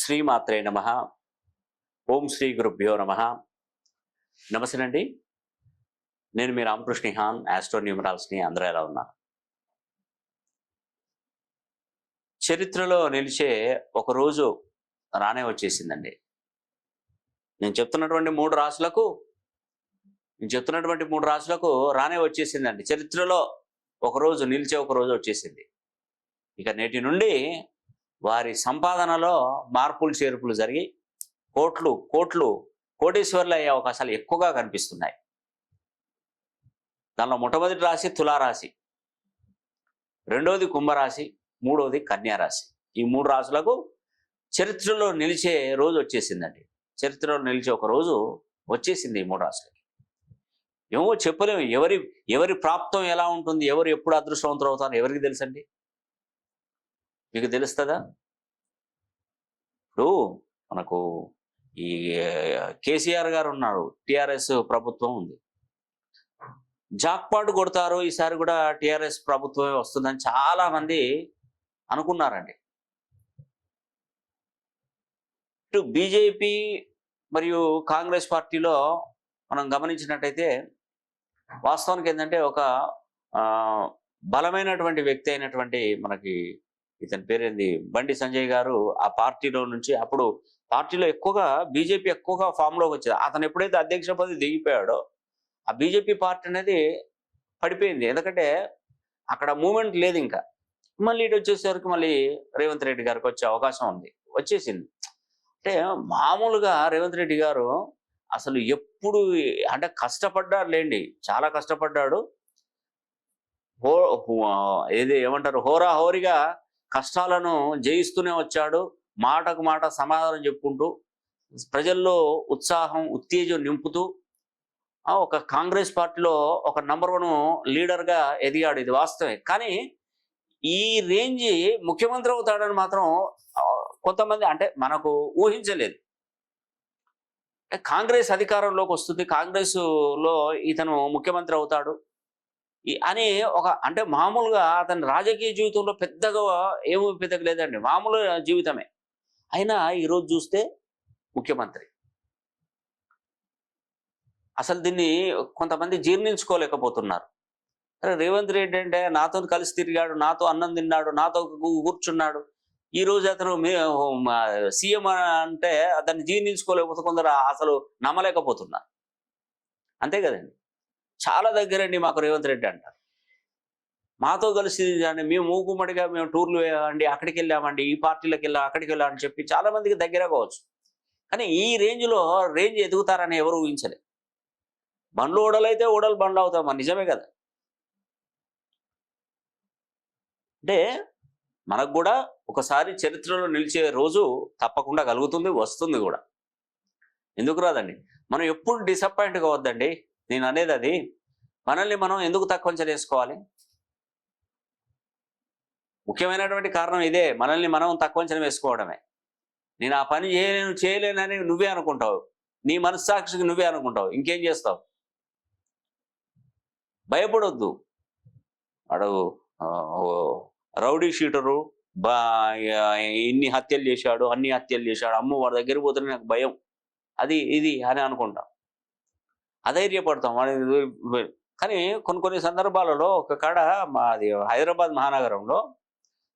శ్రీమాత్రే నమ. ఓం శ్రీ గురుభ్యో నమ. నమస్తేనండి నేను మీ రామకృష్ణ హాన్ ఆస్ట్రో అందరూ ఎలా ఉన్నారు? చరిత్రలో నిలిచే ఒక రోజు రానే వచ్చేసిందండి. నేను చెప్తున్నటువంటి మూడు రాసులకు నేను చెప్తున్నటువంటి మూడు రాసులకు రానే వచ్చేసిందండి. చరిత్రలో ఒక రోజు నిలిచే ఒక రోజు వచ్చేసింది. ఇక నేటి నుండి వారి సంపాదనలో మార్పులు చేర్పులు జరిగి కోట్లు కోట్లు కోటీశ్వర్లు అయ్యే అవకాశాలు ఎక్కువగా కనిపిస్తున్నాయి. దానిలో మొట్టమొదటి రాశి తులారాశి రెండవది కుంభరాశి మూడవది కన్యారాశి. ఈ మూడు రాశులకు చరిత్రలో నిలిచే రోజు వచ్చేసిందండి. చరిత్రలో నిలిచే ఒక రోజు వచ్చేసింది ఈ మూడు రాశులకి. ఏమో చెప్పలేము. ఎవరి ఎవరి ప్రాప్తం ఎలా ఉంటుంది ఎవరు ఎప్పుడు అదృష్టవంతులు అవుతారు ఎవరికి తెలుసండి? మీకు తెలుస్తుందా? ఇప్పుడు మనకు ఈ కేసీఆర్ గారు ఉన్నారు. టిఆర్ఎస్ ప్రభుత్వం ఉంది. జాక్పాటు కొడతారు. ఈసారి కూడా టిఆర్ఎస్ ప్రభుత్వమే వస్తుందని చాలా మంది అనుకున్నారండి. ఇటు బీజేపీ మరియు కాంగ్రెస్ పార్టీలో మనం గమనించినట్టయితే వాస్తవానికి ఏంటంటే ఒక బలమైనటువంటి వ్యక్తి అయినటువంటి మనకి ఇతని పేరేంది? బండి సంజయ్ గారు ఆ పార్టీలో నుంచి అప్పుడు పార్టీలో ఎక్కువగా బీజేపీ ఎక్కువగా ఫామ్లోకి వచ్చేది. అతను ఎప్పుడైతే అధ్యక్ష పదవి దిగిపోయాడో ఆ బీజేపీ పార్టీ అనేది పడిపోయింది. ఎందుకంటే అక్కడ మూమెంట్ లేదు ఇంకా. మళ్ళీ ఇటు వచ్చేసరికి మళ్ళీ రేవంత్ రెడ్డి గారికి వచ్చే అవకాశం ఉంది. వచ్చేసింది. అంటే మామూలుగా రేవంత్ రెడ్డి గారు అసలు ఎప్పుడు అంటే కష్టపడ్డాడు లేండి. చాలా కష్టపడ్డాడు. హో హో- ఏది ఏమంటారు? హోరా హోరిగా కష్టాలను జయిస్తూనే వచ్చాడు. మాటకు మాట సమాధానం చెప్పుకుంటూ ప్రజల్లో ఉత్సాహం ఉత్తేజం నింపుతూ ఒక కాంగ్రెస్ పార్టీలో ఒక నంబర్ వన్ లీడర్గా ఎదిగాడు. ఇది వాస్తవే కానీ ఈ రేంజ్ ముఖ్యమంత్రి అవుతాడని మాత్రం కొంతమంది అంటే మనకు ఊహించలేదు. కాంగ్రెస్ అధికారంలోకి వస్తుంది. కాంగ్రెస్లో ఇతను ముఖ్యమంత్రి అవుతాడు. అని ఒక అంటే మామూలుగా అతని రాజకీయ జీవితంలో పెద్దగా ఏమీ పెద్దగా లేదండి మామూలు జీవితమే. అయినా ఈరోజు చూస్తే ముఖ్యమంత్రి. అసలు దీన్ని కొంతమంది జీర్ణించుకోలేకపోతున్నారు. అరే రేవంత్ రెడ్డి అంటే నాతో కలిసి తిరిగాడు నాతో అన్నం తిన్నాడు నాతో కూర్చున్నాడు. ఈ రోజు అతను సీఎం అంటే అతన్ని జీర్ణించుకోలేకపోతే కొందరు అసలు నమ్మలేకపోతున్నారు. అంతే కదండి. చాలా దగ్గరండి మాకు రేవంత్ రెడ్డి అంటారు మాతో కలిసి అండి మేము మూకుమ్మడిగా మేము టూర్లు అండి అక్కడికి వెళ్ళామండి ఈ పార్టీలకు వెళ్ళాం అక్కడికి వెళ్ళాం అని చెప్పి చాలా మందికి దగ్గర కావచ్చు. కానీ ఈ రేంజ్లో రేంజ్ ఎదుగుతారని ఎవరు ఊహించలేదు బండ్లు ఓడలైతే ఓడలు బండ్లు అవుతాం నిజమే కదా? అంటే మనకు కూడా ఒకసారి చరిత్రలో నిలిచే రోజు తప్పకుండా కలుగుతుంది వస్తుంది కూడా. ఎందుకు రాదండి? మనం ఎప్పుడు డిసప్పాయింట్ కావద్దండి. నేను అనేది అది. మనల్ని మనం ఎందుకు తక్కువ చేసుకోవాలి వేసుకోవాలి? ముఖ్యమైనటువంటి కారణం ఇదే. మనల్ని మనం తక్కువ వేసుకోవడమే. నేను ఆ పని చేయలేను చేయలేనని నువ్వే అనుకుంటావు. నీ మనస్సాక్షికి నువ్వే అనుకుంటావు. ఇంకేం చేస్తావు? భయపడొద్దు. వాడు రౌడీ షీటరు బా ఇన్ని హత్యలు చేశాడు అన్ని హత్యలు చేశాడు అమ్మ వాడి దగ్గరికి పోతేనే నాకు భయం. అది ఇది అని అనుకుంటాం. అధైర్యపడతాం. వాడి కానీ కొన్ని కొన్ని సందర్భాలలో ఒక కాడ మాది హైదరాబాద్ మహానగరంలో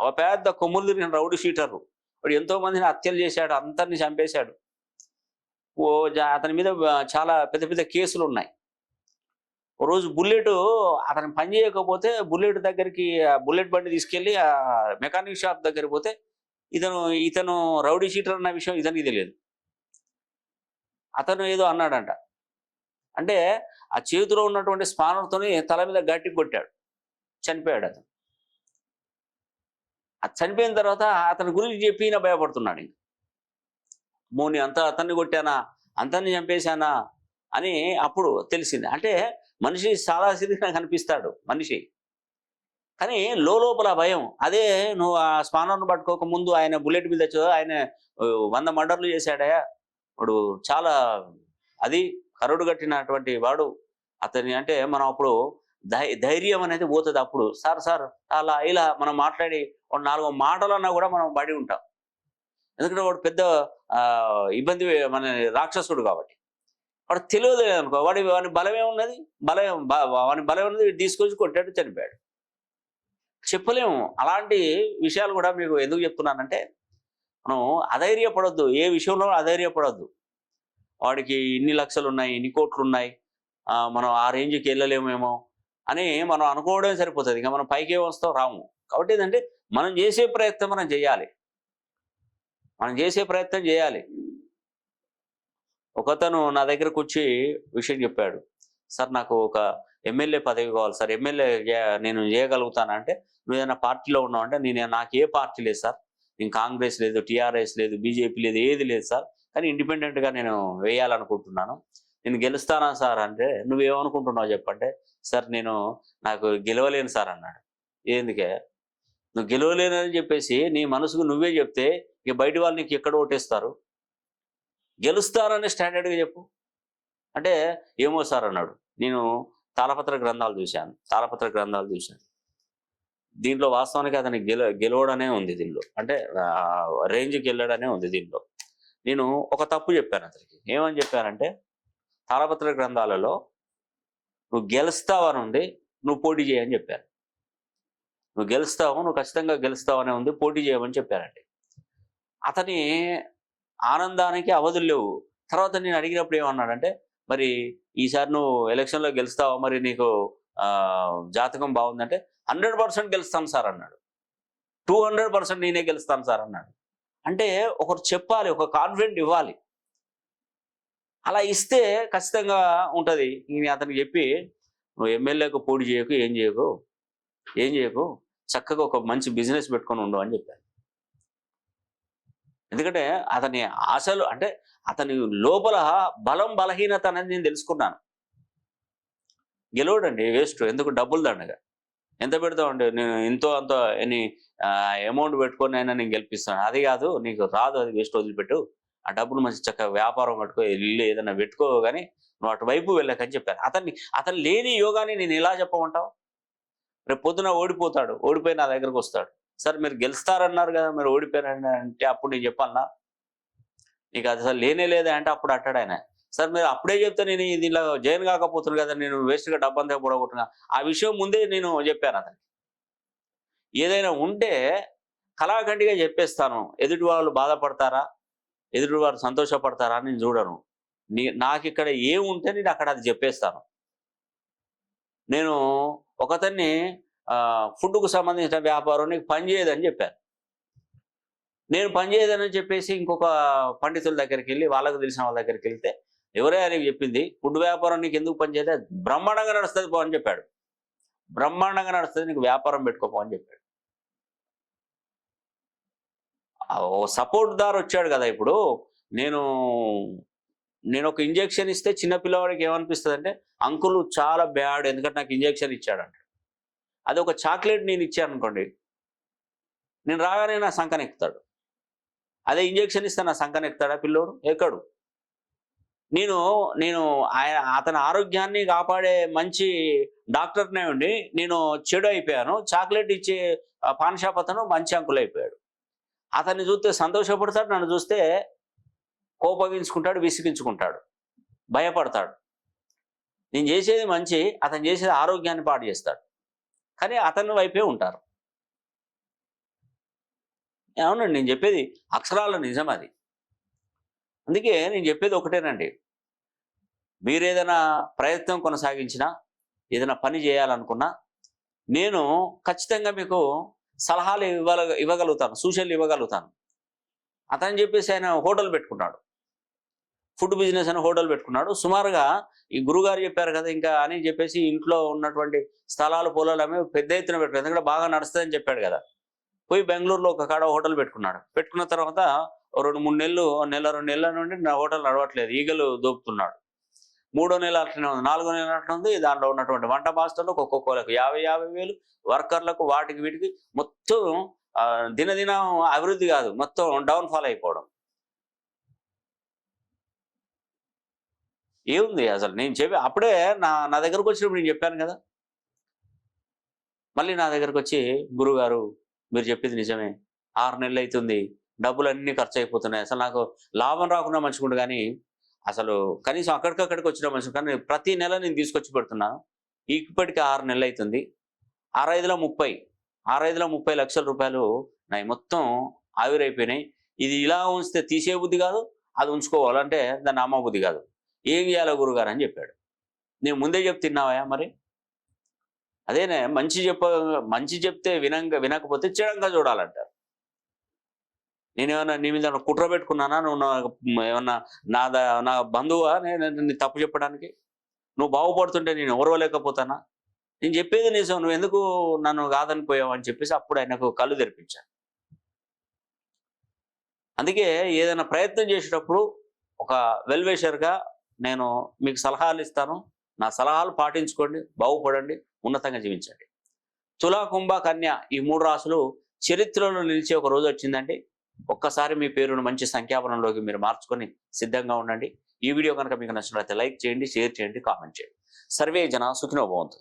ఒక పెద్ద కొమ్ములు తిరిగిన రౌడీ షీటరు. వాడు ఎంతో మందిని హత్యలు చేశాడు అందరిని చంపేశాడు. ఓ అతని మీద చాలా పెద్ద పెద్ద కేసులు ఉన్నాయి. ఓ రోజు బుల్లెట్ అతను పని చేయకపోతే బుల్లెట్ దగ్గరికి ఆ బుల్లెట్ బండి తీసుకెళ్ళి ఆ మెకానిక్ షాప్ దగ్గరికి పోతే ఇతను ఇతను రౌడీ షీటర్ అన్న విషయం ఇతనికి తెలియదు. అతను ఏదో అన్నాడంట. అంటే ఆ చేతిలో ఉన్నటువంటి స్పానర్తోని తల మీద గట్టి కొట్టాడు. చనిపోయాడు అతను. అది చనిపోయిన తర్వాత అతని గురించి చెప్పి ఈయన భయపడుతున్నాడు ఇంక. మోని అంత అతన్ని కొట్టానా? అంతన్ని చంపేశానా? అని అప్పుడు తెలిసింది. అంటే మనిషి చాలా సాదాసిరిగా కనిపిస్తాడు మనిషి. కానీ లోపల భయం. అదే నువ్వు ఆ స్పానర్ను పట్టుకోక ముందు ఆయన బుల్లెట్ మీద ఆయన వంద మర్డర్లు చేశాడయా? ఇప్పుడు చాలా అది కరుడు కట్టినటువంటి వాడు అతని అంటే మనం అప్పుడు ధైర్యం అనేది పోతుంది అప్పుడు. సార్ సార్ అలా ఇలా మనం మాట్లాడి ఒక మాటలు అన్నా కూడా మనం పడి ఉంటాం. ఎందుకంటే వాడు పెద్ద ఇబ్బంది మన రాక్షసుడు కాబట్టి. వాడు తెలియదు అనుకో వాడి వాడి బలమే ఉన్నది బలం వాని వాడి బలం ఉన్నది తీసుకొచ్చి కొట్టాడు చనిపోయాడు. చెప్పలేము. అలాంటి విషయాలు కూడా మీకు ఎందుకు చెప్తున్నానంటే మనం అధైర్యపడొద్దు. ఏ విషయంలో అధైర్యపడొద్దు. వాడికి ఇన్ని లక్షలు ఉన్నాయి ఇన్ని కోట్లు ఉన్నాయి మనం ఆ రేంజ్కి వెళ్ళలేమేమో అని మనం అనుకోవడమే సరిపోతుంది. ఇంకా మనం పైకి వస్తాం? రాము. కాబట్టి ఏంటంటే మనం చేసే ప్రయత్నం మనం చేయాలి. మనం చేసే ప్రయత్నం చేయాలి. ఒకతను నా దగ్గరకు వచ్చి విషయం చెప్పాడు. సార్ నాకు ఒక ఎమ్మెల్యే పదవి కావాలి. సార్ ఎమ్మెల్యే నేను చేయగలుగుతానంటే నువ్వు ఏదైనా పార్టీలో ఉన్నావు అంటే నేను నాకు ఏ పార్టీ లేదు సార్. నేను కాంగ్రెస్ లేదు టీఆర్ఎస్ లేదు బీజేపీ లేదు ఏది లేదు సార్. కానీ ఇండిపెండెంట్గా నేను వేయాలనుకుంటున్నాను. నేను గెలుస్తానా సార్ అంటే నువ్వేమనుకుంటున్నావు చెప్పంటే సార్ నేను నాకు గెలవలేను సార్ అన్నాడు. ఎందుకే? నువ్వు గెలవలేనని చెప్పేసి నీ మనసుకు నువ్వే చెప్తే ఇక బయట వాళ్ళు నీకు ఎక్కడ ఓటేస్తారు? గెలుస్తారని స్టాండర్డ్గా చెప్పు. అంటే ఏమో సార్ అన్నాడు. నేను తాళపత్ర గ్రంథాలు చూశాను. తాళపత్ర గ్రంథాలు చూశాను. దీంట్లో వాస్తవానికి అతనికి గెల గెలవడనే ఉంది దీనిలో. అంటే రేంజ్కి వెళ్ళడనే ఉంది దీనిలో. నేను ఒక తప్పు చెప్పాను అతనికి. ఏమని చెప్పానంటే తారపత్ర గ్రంథాలలో నువ్వు గెలుస్తావని ఉంది నువ్వు పోటీ చేయని చెప్పాను. నువ్వు గెలుస్తావు నువ్వు ఖచ్చితంగా గెలుస్తావు అనే ఉంది పోటీ చేయమని చెప్పానండి. అతని ఆనందానికి అవధులు లేవు. తర్వాత నేను అడిగినప్పుడు ఏమన్నాడంటే మరి ఈసారి నువ్వు ఎలక్షన్లో గెలుస్తావా మరి నీకు జాతకం బాగుందంటే హండ్రెడ్ పర్సెంట్ గెలుస్తాను సార్ అన్నాడు. టూ హండ్రెడ్ పర్సెంట్ నేనే గెలుస్తాను సార్ అన్నాడు. అంటే ఒకరు చెప్పాలి ఒక కాన్ఫిడెంట్ ఇవ్వాలి. అలా ఇస్తే ఖచ్చితంగా ఉంటుంది. నేను అతనికి చెప్పి నువ్వు ఎమ్మెల్యేకు పోటీ చేయకు ఏం చేయకు ఏం చేయకు చక్కగా ఒక మంచి బిజినెస్ పెట్టుకొని ఉండవు అని చెప్పాను ఎందుకంటే అతని ఆశలు అంటే అతని లోపల బలం బలహీనత అనేది నేను తెలుసుకున్నాను. గెలవడండి వేస్ట్ ఎందుకు డబ్బులు దండగా. ఎంత పెడతామండి నేను ఎంతో అంత ఎన్ని అమౌంట్ పెట్టుకొని అయినా నేను గెలిపిస్తాను. అది కాదు నీకు రాదు అది వేస్ట్ వదిలిపెట్టు. ఆ డబ్బులు మంచి చక్కగా వ్యాపారం కట్టుకో ఇల్లు ఏదైనా పెట్టుకో కానీ నువ్వు అటువైపు వెళ్ళకని చెప్పాను అతన్ని అతను లేని యోగాని నేను ఎలా చెప్పమంటావు? రేపు పొద్దున ఓడిపోతాడు ఓడిపోయి నా దగ్గరకు వస్తాడు. సార్ మీరు గెలుస్తారన్నారు కదా మీరు ఓడిపోయారంటే అంటే అప్పుడు నేను చెప్పాలనా? నీకు అది అసలు లేనే లేదా అంటే అప్పుడు అట్టాడు ఆయన. సార్ మీరు అప్పుడే చెప్తే నేను దీనిలో జైన్ కాకపోతున్నాను కదా నేను వేస్ట్గా డబ్బంతా పొడగొట్టున్నా ఆ విషయం ముందే నేను చెప్పాను అతనికి. ఏదైనా ఉంటే కళాఖండిగా చెప్పేస్తాను. ఎదుటి వాళ్ళు బాధపడతారా? ఎదుటి వారు సంతోషపడతారా అని నేను చూడను. నీ నాకు ఇక్కడ ఏముంటే నేను అక్కడ అది చెప్పేస్తాను. నేను ఒకతన్ని ఫుడ్కు సంబంధించిన వ్యాపారం నీకు పని చేయదని చెప్పాను. నేను పని చేయదని చెప్పేసి ఇంకొక పండితుల దగ్గరికి వెళ్ళి వాళ్ళకు తెలిసిన వాళ్ళ దగ్గరికి వెళ్తే ఎవరే అని చెప్పింది ఫుడ్ వ్యాపారం నీకు ఎందుకు పని బ్రహ్మాండంగా నడుస్తుంది పో అని చెప్పాడు. బ్రహ్మాండంగా నడుస్తుంది నీకు వ్యాపారం పెట్టుకోపో అని చెప్పాడు. ఓ సపోర్ట్ దారు వచ్చాడు కదా ఇప్పుడు. నేను నేను ఒక ఇంజెక్షన్ ఇస్తే చిన్న పిల్లవాడికి ఏమనిపిస్తుంది అంటే అంకుల్ చాలా బ్యాడ్ ఎందుకంటే నాకు ఇంజెక్షన్ ఇచ్చాడంట. అది ఒక చాక్లెట్ నేను ఇచ్చాను అనుకోండి నేను రాగానే నా సంకన ఎక్కుతాడు అదే ఇంజెక్షన్ ఇస్తే నా సంకన ఎక్కుతాడా పిల్లోడు? ఎక్కడు. నేను నేను ఆయన అతని ఆరోగ్యాన్ని కాపాడే మంచి డాక్టర్నే ఉండి నేను చెడు అయిపోయాను. చాక్లెట్ ఇచ్చే పాన్ షాప్ అతను మంచి అంకులు అయిపోయాడు అతన్ని చూస్తే సంతోషపడతాడు నన్ను చూస్తే కోపగించుకుంటాడు విసిగించుకుంటాడు భయపడతాడు. నేను చేసేది మంచి అతను చేసేది ఆరోగ్యాన్ని పాడు చేస్తాడు. కానీ అతని వైపే ఉంటారు. అవునండి నేను చెప్పేది అక్షరాల నిజం అది. అందుకే నేను చెప్పేది ఒకటేనండి. మీరు ఏదైనా ప్రయత్నం కొనసాగించినా ఏదైనా పని చేయాలనుకున్నా నేను ఖచ్చితంగా మీకు సలహాలు ఇవ్వగ ఇవ్వగలుగుతాను సూచనలు ఇవ్వగలుగుతాను. అతను చెప్పేసి ఆయన హోటల్ పెట్టుకున్నాడు. ఫుడ్ బిజినెస్ అని హోటల్ పెట్టుకున్నాడు. సుమారుగా ఈ గురుగారు చెప్పారు కదా ఇంకా అని చెప్పేసి ఇంట్లో ఉన్నటువంటి స్థలాలు పొలాలు అమ్మే పెద్ద ఎత్తున పెట్టుకున్నాడు. ఎందుకంటే బాగా నడుస్తుందని చెప్పాడు కదా. పోయి బెంగళూరులో ఒక కాడ హోటల్ పెట్టుకున్నాడు. పెట్టుకున్న తర్వాత రెండు మూడు నెలలు నెల రెండు నెలల నుండి నా హోటల్ నడవట్లేదు. ఈగలు దోపుతున్నాడు మూడో నెల అట్లనే ఉంది. నాలుగో నెల అట్లా ఉంది. దాంట్లో ఉన్నటువంటి వంట మాస్టర్లకు ఒక్కొక్కలకు యాభై యాభై వేలు. వర్కర్లకు వాటికి వీటికి మొత్తం దినదినం అభివృద్ధి కాదు. మొత్తం డౌన్ ఫాల్ అయిపోవడం. ఏముంది అసలు? నేను చెప్పి అప్పుడే నా నా దగ్గరకు వచ్చినప్పుడు నేను చెప్పాను కదా. మళ్ళీ నా దగ్గరకు వచ్చి గురుగారు మీరు చెప్పింది నిజమే. ఆరు నెలలు అవుతుంది. డబ్బులు అన్నీ ఖర్చు అయిపోతున్నాయి అసలు నాకు లాభం రాకుండా మంచిగుండు కానీ అసలు కనీసం అక్కడికక్కడికి వచ్చిన మంచి కానీ ప్రతి నెల నేను తీసుకొచ్చి పెడుతున్నాను ఇప్పటికి ఆరు నెలలు అవుతుంది ఆరైదులో ముప్పై ఆరైదులో ముప్పై లక్షల రూపాయలు నాయి మొత్తం ఆవిరైపోయినాయి. ఇది ఇలా ఉంచితే తీసే బుద్ధి కాదు అది ఉంచుకోవాలంటే దాన్ని అమ్మ బుద్ధి కాదు. ఏం చేయాలో గురుగారు అని చెప్పాడు. నేను ముందే చెప్తే తిన్నావా మరి? అదేనే మంచి చెప్ప మంచి చెప్తే వినంగా వినకపోతే చెడంగా చూడాలంటారు. నేనేమన్నా నీ మీద కుట్ర పెట్టుకున్నానా? నువ్వు నా ఏమన్నా నా నా బంధువా నేను తప్పు చెప్పడానికి? నువ్వు బాగుపడుతుంటే నేను ఓర్వలేకపోతానా? నేను చెప్పేది నిజం నువ్వు ఎందుకు నన్ను కాదని పోయావు అని చెప్పేసి అప్పుడు ఆయనకు కళ్ళు తెరిపించాను అందుకే ఏదైనా ప్రయత్నం చేసేటప్పుడు ఒక వెల్వేషర్గా నేను మీకు సలహాలు ఇస్తాను. నా సలహాలు పాటించుకోండి బాగుపడండి ఉన్నతంగా జీవించండి. తులా కుంభ కన్య ఈ మూడు రాసులు చరిత్రలో నిలిచే ఒక రోజు వచ్చిందండి. ఒక్కసారి మీ పేరును మంచి సంఖ్యాపనంలోకి మీరు మార్చుకొని సిద్ధంగా ఉండండి. ఈ వీడియో కనుక మీకు నచ్చినట్లయితే లైక్ చేయండి షేర్ చేయండి కామెంట్ చేయండి. సర్వే జన సుఖినో భవంతు.